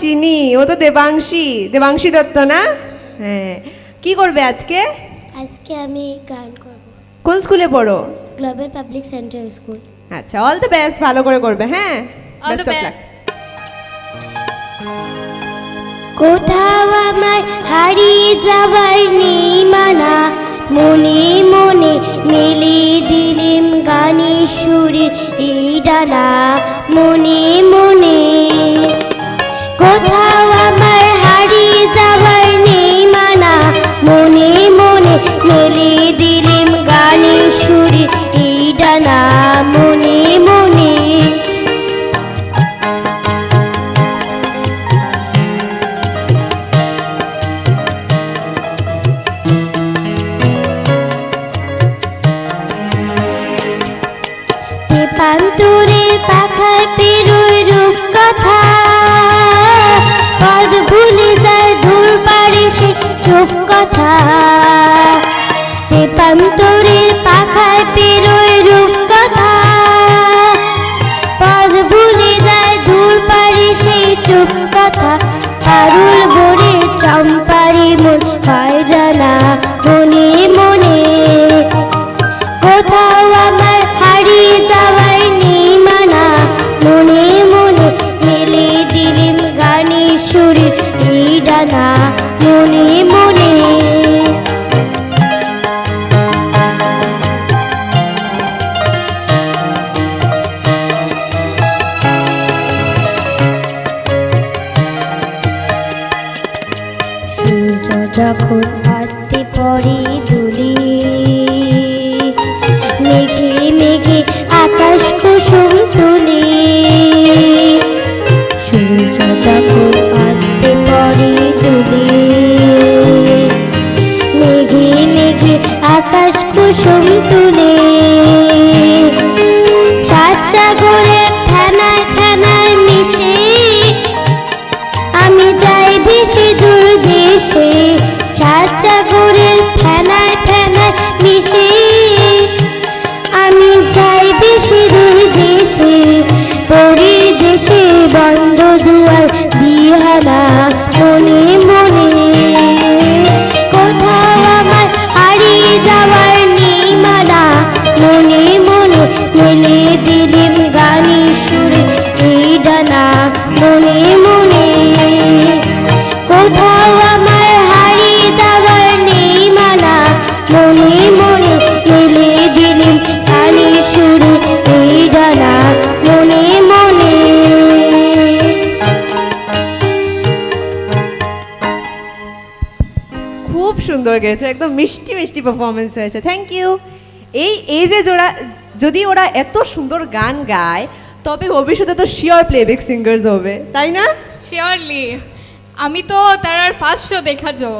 চিনি ও তো দেবাংশী দেবাংশী দত্ত না? হ্যাঁ। কি করবে আজকে? আজকে আমি গান করব। কোন স্কুলে পড়ো? Global Public Centre School. আচ্ছা অল দ্য বেস্ট ভালো করে করবে হ্যাঁ? All the Best of best. luck. কোথাও আমার হারিয়ে যাবার নেই মানা মনে মনে মেলে দিলেম গানের সুরের এই ডানা মনে মনে ডানা মনে মনে। রূপ কথা পদ যায় দূর পারে সে চুপ কথা পান্তরের পাখায় গানের সুরে এই ডানা মনে। মনে যখন দেশে সাত সাগরের ফেনায় ফেনায় মিশে। আমি যাই বেশি দুই দেশে পরি দেশে বন্ধ সুন্দর গেয়েছে, একদম মিষ্টি মিষ্টি পারফরমেন্স হয়েছে। থ্যাংক ইউ এই এই যে জোড়া, যদি ওরা এত সুন্দর গান গায়, তবে ভবিষ্যতে তো শিওর প্লেব্যাক সিঙ্গার্স হবে। তাই না? শিওরলি আমি তো তার ফার্স্ট শো দেখা যাব